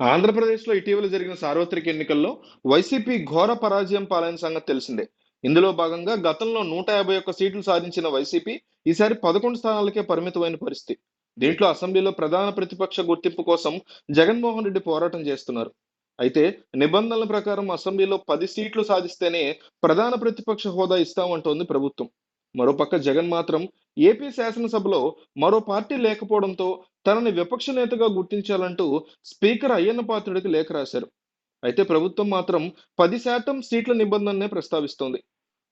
ఆంధ్రప్రదేశ్లో ఇటీవల జరిగిన సార్వత్రిక ఎన్నికల్లో వైసీపీ ఘోర పరాజయం పాలైన సంగతి తెలిసిందే. ఇందులో భాగంగా గతంలో నూట యాభై ఒక్క సీట్లు సాధించిన వైసీపీ ఈసారి పదకొండు స్థానాలకే పరిమితమైన పరిస్థితి. దీంట్లో అసెంబ్లీలో ప్రధాన ప్రతిపక్ష గుర్తింపు కోసం జగన్మోహన్ రెడ్డి పోరాటం చేస్తున్నారు. అయితే నిబంధనల ప్రకారం అసెంబ్లీలో పది సీట్లు సాధిస్తేనే ప్రధాన ప్రతిపక్ష హోదా ఇస్తామంటోంది ప్రభుత్వం. మరోపక్క జగన్ మాత్రం ఏపీ శాసనసభలో మరో పార్టీ లేకపోవడంతో తనని విపక్ష నేతగా గుర్తించాలంటూ స్పీకర్ అయ్యన్న పాత్రుడికి లేఖ రాశారు. అయితే ప్రభుత్వం మాత్రం పది శాతం సీట్ల నిబంధననే ప్రస్తావిస్తోంది.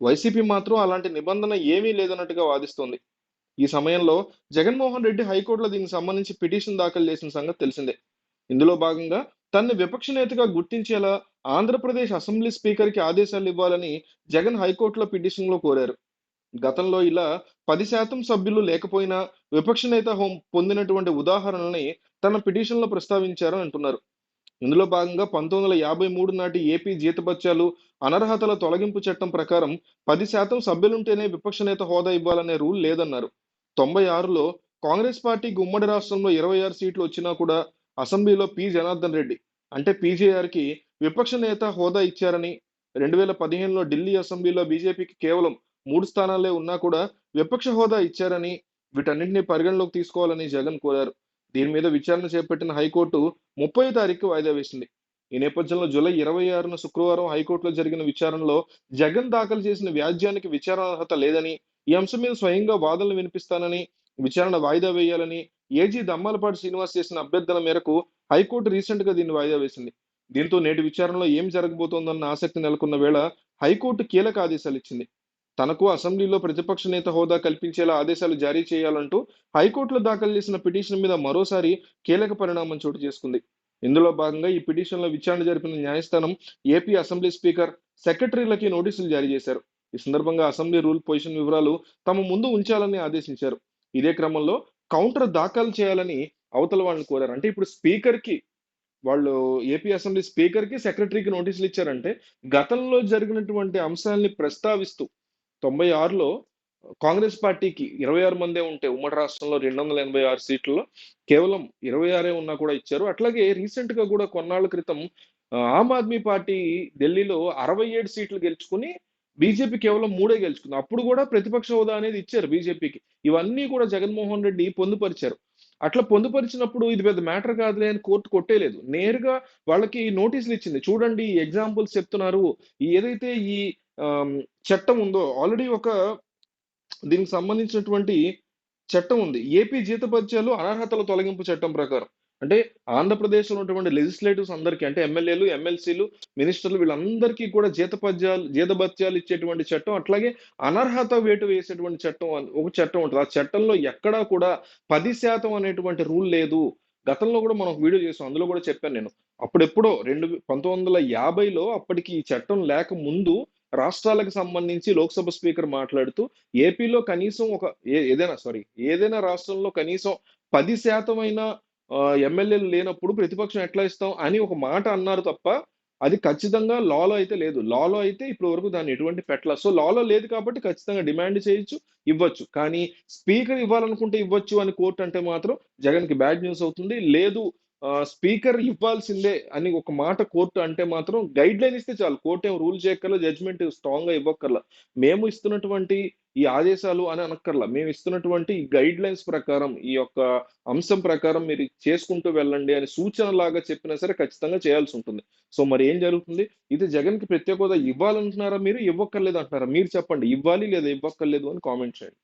వైసీపీ మాత్రం అలాంటి నిబంధన ఏమీ లేదన్నట్టుగా వాదిస్తోంది. ఈ సమయంలో జగన్మోహన్ రెడ్డి హైకోర్టులో దీనికి సంబంధించి పిటిషన్ దాఖలు చేసిన సంగతి తెలిసిందే. ఇందులో భాగంగా తనని విపక్ష నేతగా గుర్తించేలా ఆంధ్రప్రదేశ్ అసెంబ్లీ స్పీకర్కి ఆదేశాలు ఇవ్వాలని జగన్ హైకోర్టులో పిటిషన్లో కోరారు. గతంలో ఇలా పది శాతం సభ్యులు లేకపోయినా విపక్ష నేత హోం పొందినటువంటి ఉదాహరణల్ని తన పిటిషన్లో ప్రస్తావించారని అంటున్నారు. ఇందులో భాగంగా పంతొమ్మిది వందల యాభై మూడు నాటి ఏపీ జీతభత్యాలు అనర్హతల తొలగింపు చట్టం ప్రకారం పది శాతం సభ్యులుంటేనే విపక్ష నేత హోదా ఇవ్వాలనే రూల్ లేదన్నారు. తొంభై ఆరులో కాంగ్రెస్ పార్టీ గుమ్మడి రాష్ట్రంలో ఇరవై ఆరు సీట్లు వచ్చినా కూడా అసెంబ్లీలో పి. జనార్దన్ రెడ్డి అంటే పీజేఆర్కి విపక్ష నేత హోదా ఇచ్చారని రెండు వేల పదిహేనులో ఢిల్లీ అసెంబ్లీలో బీజేపీకి కేవలం మూడు స్థానాలే ఉన్నా కూడా విపక్ష హోదా ఇచ్చారని వీటన్నింటినీ పరిగణలోకి తీసుకోవాలని జగన్ కోరారు. దీని మీద విచారణ చేపట్టిన హైకోర్టు ముప్పై తారీఖు వాయిదా వేసింది. ఈ నేపథ్యంలో జూలై ఇరవై ఆరున శుక్రవారం హైకోర్టులో జరిగిన విచారణలో జగన్ దాఖలు చేసిన వ్యాజ్యానికి విచారణ అర్హత లేదని ఈ అంశం మీద స్వయంగా వాదనలు వినిపిస్తానని విచారణ వాయిదా వేయాలని ఏజీ దమ్మాలపాటి శ్రీనివాస్ చేసిన అభ్యర్థన మేరకు హైకోర్టు రీసెంట్గా దీన్ని వాయిదా వేసింది. దీంతో నేటి విచారణలో ఏం జరగబోతోందన్న ఆసక్తి నెలకొన్న వేళ హైకోర్టు కీలక ఆదేశాలు ఇచ్చింది. తనకు అసెంబ్లీలో ప్రతిపక్ష నేత హోదా కల్పించేలా ఆదేశాలు జారీ చేయాలంటూ హైకోర్టులో దాఖలు చేసిన పిటిషన్ మీద మరోసారి కీలక పరిణామం చోటు చేసుకుంది. ఇందులో భాగంగా ఈ పిటిషన్లో విచారణ జరిపిన న్యాయస్థానం ఏపీ అసెంబ్లీ స్పీకర్ సెక్రటరీలకి నోటీసులు జారీ చేశారు. ఈ సందర్భంగా అసెంబ్లీ రూల్ పొజిషన్ వివరాలు తమ ముందు ఉంచాలని ఆదేశించారు. ఇదే క్రమంలో కౌంటర్ దాఖలు చేయాలని అవతల వాళ్ళని కోరారు. అంటే ఇప్పుడు స్పీకర్కి వాళ్ళు ఏపీ అసెంబ్లీ స్పీకర్కి సెక్రటరీకి నోటీసులు ఇచ్చారంటే గతంలో జరిగినటువంటి అంశాలని ప్రస్తావిస్తూ తొంభై ఆరులో కాంగ్రెస్ పార్టీకి ఇరవై ఆరు మందే ఉంటే ఉమ్మడి రాష్ట్రంలో రెండు వందల ఎనభై ఆరు సీట్లలో కేవలం ఇరవై ఆరే ఉన్నా కూడా ఇచ్చారు. అట్లాగే రీసెంట్గా కూడా కొన్నాళ్ళ క్రితం ఆమ్ ఆద్మీ పార్టీ ఢిల్లీలో అరవై ఏడు సీట్లు గెలుచుకుని బీజేపీ కేవలం మూడే గెలుచుకుంది. అప్పుడు కూడా ప్రతిపక్ష హోదా అనేది ఇచ్చారు బీజేపీకి. ఇవన్నీ కూడా జగన్మోహన్ రెడ్డి పొందుపరిచారు. అట్లా పొందుపరిచినప్పుడు ఇది పెద్ద మ్యాటర్ కాదులే అని కోర్టు కొట్టేయలేదు నేరుగా వాళ్ళకి నోటీసులు ఇచ్చింది. చూడండి ఎగ్జాంపుల్స్ చెప్తున్నారు. ఏదైతే ఈ చట్టం ఉందో ఆల్రెడీ ఒక దీనికి సంబంధించినటువంటి చట్టం ఉంది. ఏపీ జీతభత్యాలు అనర్హతల తొలగింపు చట్టం ప్రకారం. అంటే ఆంధ్రప్రదేశ్లో ఉన్నటువంటి లెజిస్లేటివ్స్ అందరికీ అంటే ఎమ్మెల్యేలు ఎమ్మెల్సీలు మినిస్టర్లు వీళ్ళందరికీ కూడా జీతపద్యాలు జీతభత్యాలు ఇచ్చేటువంటి చట్టం అట్లాగే అనర్హత వేటు వేసేటువంటి చట్టం ఒక చట్టం ఉంటుంది. ఆ చట్టంలో ఎక్కడా కూడా పది శాతం అనేటువంటి రూల్ లేదు. గతంలో కూడా మనం వీడియో చేసాం. అందులో కూడా చెప్పాను నేను. అప్పుడెప్పుడో రెండు పంతొమ్మిది వందల యాభైలో అప్పటికి ఈ చట్టం లేక ముందు రాష్ట్రాలకు సంబంధించి లోక్సభ స్పీకర్ మాట్లాడుతూ ఏపీలో కనీసం ఒక ఏ- ఏదైనా సారీ ఏదైనా రాష్ట్రంలో కనీసం పది శాతం ఎమ్మెల్యేలు లేనప్పుడు ప్రతిపక్షం ఎట్లా ఇస్తాం అని ఒక మాట అన్నారు తప్ప అది ఖచ్చితంగా లాలో అయితే లేదు. లాలో అయితే ఇప్పటి వరకు దాన్ని ఎటువంటి పెట్టల. సో లాలో లేదు కాబట్టి ఖచ్చితంగా డిమాండ్ చేయొచ్చు ఇవ్వచ్చు. కానీ స్పీకర్ ఇవ్వాలనుకుంటే ఇవ్వచ్చు అని కోర్టు అంటే మాత్రం జగన్కి బ్యాడ్ న్యూస్ అవుతుంది. లేదు స్పీకర్ ఇవ్వాల్సిందే అని ఒక మాట కోర్టు అంటే మాత్రం గైడ్ లైన్ ఇస్తే చాలు. కోర్టు ఏం రూల్ చేయక్కర్లా జడ్జ్మెంట్ స్ట్రాంగ్గా ఇవ్వక్కర్లా. మేము ఇస్తున్నటువంటి ఈ ఆదేశాలు అని అనక్కర్లా. మేము ఇస్తున్నటువంటి ఈ గైడ్ లైన్స్ ప్రకారం ఈ యొక్క అంశం ప్రకారం మీరు చేసుకుంటూ వెళ్ళండి అని సూచన లాగా చెప్పినా సరే ఖచ్చితంగా చేయాల్సి ఉంటుంది. సో మరి ఏం జరుగుతుంది? ఇది జగన్కి ప్రత్యేక హోదా ఇవ్వాలంటున్నారా మీరు? ఇవ్వక్కర్లేదు అంటున్నారా? మీరు చెప్పండి. ఇవ్వాలి లేదా ఇవ్వక్కర్లేదు అని కామెంట్ చేయండి.